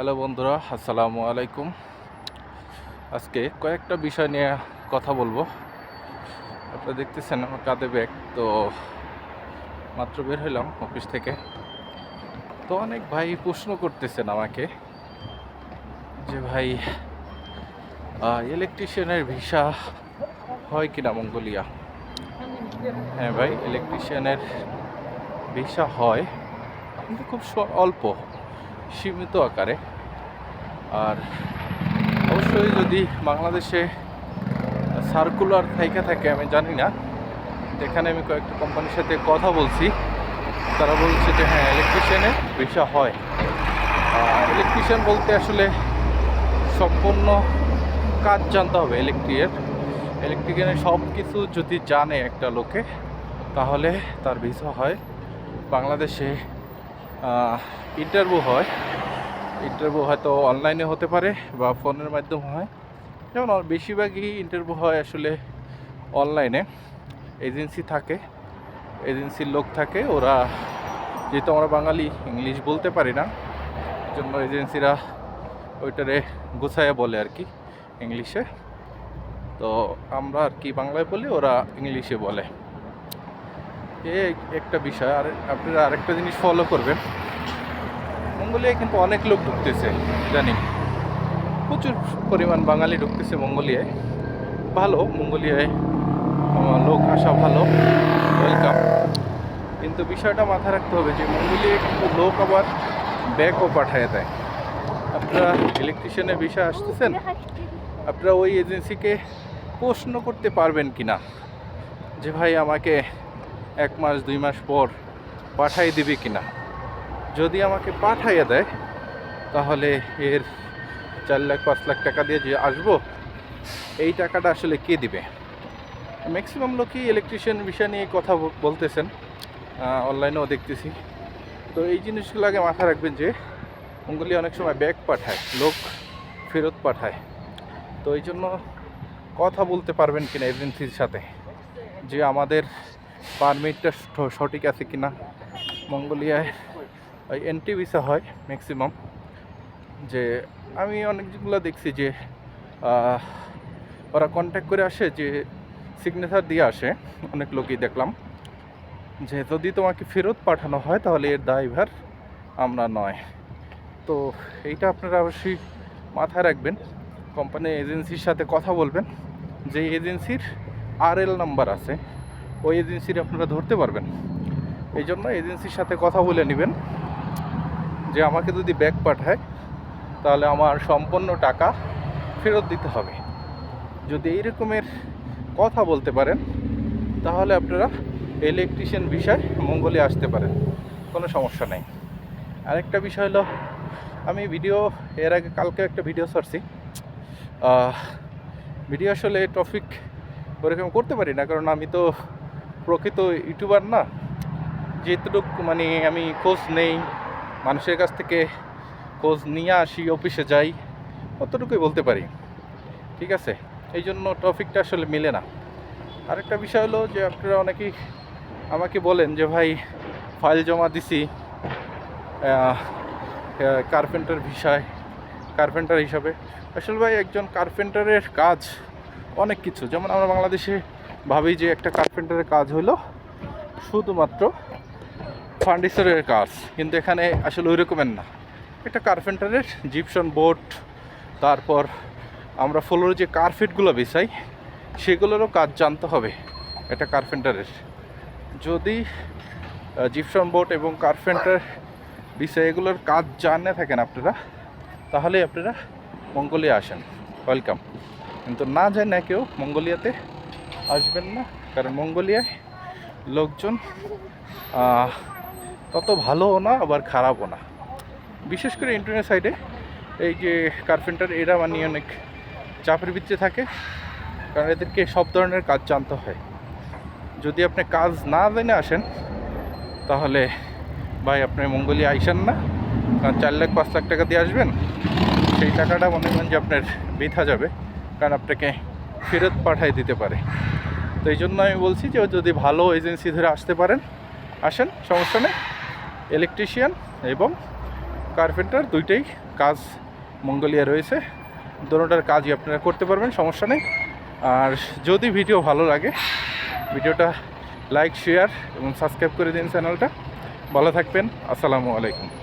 Hello বন্ধুরা, আসসালামু আলাইকুম। আজকে কয়েকটা বিষয় নিয়ে কথা বলব। আপনারা দেখতেছেন আমার কাঁধে ব্যাগ, তো মাত্র বের হইলাম অফিস থেকে। তো অনেক ভাই প্রশ্ন করতেছেন আমাকে যে ভাই ইলেকট্রিশিয়ানের ভিসা হয় কিনা মঙ্গোলিয়া? হ্যাঁ ভাই ইলেকট্রিশিয়ানের ভিসা হয়, কিন্তু খুব অল্প। সীমিত আকারে। আর অবশ্যই যদি বাংলাদেশে সার্কুলার থাইকা থাকে, আমি জানি না। এখানে আমি কয়েকটা কোম্পানির সাথে কথা বলছি, তারা বলছে যে হ্যাঁ ইলেকট্রিশিয়ানের ভিসা হয়। আর ইলেকট্রিশিয়ান বলতে আসলে সম্পূর্ণ কাজ জানতে হবে ইলেকট্রিকের ইলেকট্রিকের সব কিছু যদি জানে একটা লোকে, তাহলে তার ভিসা হয় বাংলাদেশে। ইন্টারভিউ হয়। ইন্টারভিউ হয়তো অনলাইনে হতে পারে বা ফোনের মাধ্যমে হয়। যেমন বেশিরভাগই ইন্টারভিউ হয় আসলে অনলাইনে এজেন্সি থাকে এজেন্সির লোক থাকে। ওরা যেহেতু আমরা বাঙালি ইংলিশ বলতে পারি না জন্য এজেন্সিরা ওইটারে গুছাইয়া বলে আর কি ইংলিশে তো আমরা আর কি বাংলায় বলি, ওরা ইংলিশে বলে। এই একটা বিষয়, আর আপনারা আরেকটা জিনিস ফলো করবেন। মঙ্গোলিয়ায় কিন্তু অনেক লোক ঢুকতেছে, জানি। প্রচুর পরিমাণ বাঙালি ঢুকতেছে মঙ্গোলিয়ায়। ভালো, মঙ্গোলিয়ায় লোক আসা ভালো ওয়েলকাম কিন্তু বিষয়টা মাথায় রাখতে হবে যে মঙ্গোলিয়ায় কিন্তু লোক আবার ব্যাগও পাঠায় দেয়। আপনারা ইলেকট্রিশিয়ানের বিষয় আসতেছেন, আপনারা ওই এজেন্সিকে প্রশ্ন করতে পারবেন কি না যে ভাই আমাকে এক মাস, দুই মাস পর পাঠাই দিবে কিনা? যদি আমাকে পাঠাইয়া দেয়, তাহলে এর চার লাখ, পাঁচ লাখ টাকা দিয়ে যে আসব, এই টাকাটা আসলে কে দিবে? ম্যাক্সিমাম লোকই ইলেকট্রিশিয়ান বিষয় নিয়ে কথা বলতেছেন। অনলাইনেও দেখতেছি। তো এই জিনিসগুলো আগে মাথায় রাখবেন যে মঙ্গলি অনেক সময় ব্যাগ পাঠায়, লোক ফেরত পাঠায়। তো এই জন্য কথা বলতে পারবেন কিনা এজেন্সির সাথে? যে আমাদের পারমিটটা সঠিক আছে কিনা মঙ্গোলিয়ায় ওই এন্ট্রি ভিসা হয় ম্যাক্সিমাম যে আমি অনেকগুলো দেখছি যে ওরা কন্ট্যাক্ট করে আসে যে সিগনেচার দিয়ে আসে। অনেক লোকই দেখলাম যে যদি তোমাকে ফেরত পাঠানো হয় তাহলে এর দায়ভার আমরা নয়। তো এইটা আপনারা অবশ্যই মাথায় রাখবেন। কোম্পানি এজেন্সির সাথে কথা বলবেন। যে এজেন্সির আর এল নাম্বার আছে। ওই এজেন্সির আপনারা ধরতে পারবেন। এই জন্য এজেন্সির সাথে কথা বলে নেবেন যে আমাকে যদি ব্যাগ পাঠায়, তাহলে আমার সম্পূর্ণ টাকা ফেরত দিতে হবে। যদি এই রকমের কথা বলতে পারেন, তাহলে আপনারা ইলেকট্রিশিয়ান বিষয় মঙ্গলে আসতে পারেন। কোনো সমস্যা নেই। আরেকটা বিষয় হলো, আমি ভিডিও এর আগে কালকে একটা ভিডিও ছাড়ছি। ভিডিও আসলে টপিক ওরকম করতে পারি না, কারণ আমি তো প্রকৃত ইউটিউবার না যেটুকু মানে আমি খোঁজ নেই, মানুষের কাছ থেকে খোঁজ নিয়ে আসি, অফিসে যাই, অতটুকুই বলতে পারি। ঠিক আছে? এই জন্য টপিকটা আসলে মিলে না। আরেকটা বিষয় হলো যে আপনারা অনেকেই আমাকে বলেন যে, ভাই, ফাইল জমা দিছি কার্পেন্টার ভিসায়, কার্পেন্টার হিসাবে। আসলে ভাই, একজন কার্পেন্টারের কাজ অনেক কিছু। যেমন আমরা বাংলাদেশে ভাবি যে একটা কার্পেন্টারের কাজ হলো, শুধুমাত্র ফার্নিচারের কাজ। কিন্তু এখানে আসলে ওই রকমের না। একটা কার্পেন্টারের জিপসন বোর্ড তারপর আমরা ফ্লোরে যে কার্পেটগুলো বিছাই, সেগুলোরও কাজ জানতে হবে একটা কার্পেন্টারের যদি জিপসন বোর্ড এবং কার্পেন্টার বিষয় এগুলোর কাজ জানে থাকেন আপনারা তাহলে আপনারা মঙ্গোলিয়া আসেন। ওয়েলকাম কিন্তু না যায় না কেউ মঙ্গোলিয়াতে আসবেন না, কারণ মঙ্গোলিয়ায় লোকজন তত ভালোও না, আবার খারাপও না। বিশেষ করে ইন্টারনেট সাইডে এই যে কার্পেন্টার এরা মানে অনেক চাপের ভিত্তিতে থাকে, কারণ এদেরকে সব ধরনের কাজ জানতে হয়। যদি আপনি কাজ না জেনে আসেন, তাহলে ভাই আপনি মঙ্গলিয়া আইসেন না, কারণ চার লাখ, পাঁচ লাখ টাকা দিয়ে আসবেন, সেই টাকাটা মনে করেন যে আপনার বৃথা যাবে, কারণ আপনাকে ফেরত পাঠাই দিতে পারে। তো এই জন্য আমি বলছি যে যদি ভালো এজেন্সি ধরে আসতে পারেন, আসেন, সমস্যা নেই। ইলেকট্রিশিয়ান এবং কার্পেন্টার দুইটাই কাজ মঙ্গলিয়া রয়েছে। দোনোটার কাজই আপনারা করতে পারবেন, সমস্যা নেই। আর যদি ভিডিও ভালো লাগে, ভিডিওটা লাইক শেয়ার এবং সাবস্ক্রাইব করে দিন চ্যানেলটা। ভালো থাকবেন, আসসালামু আলাইকুম।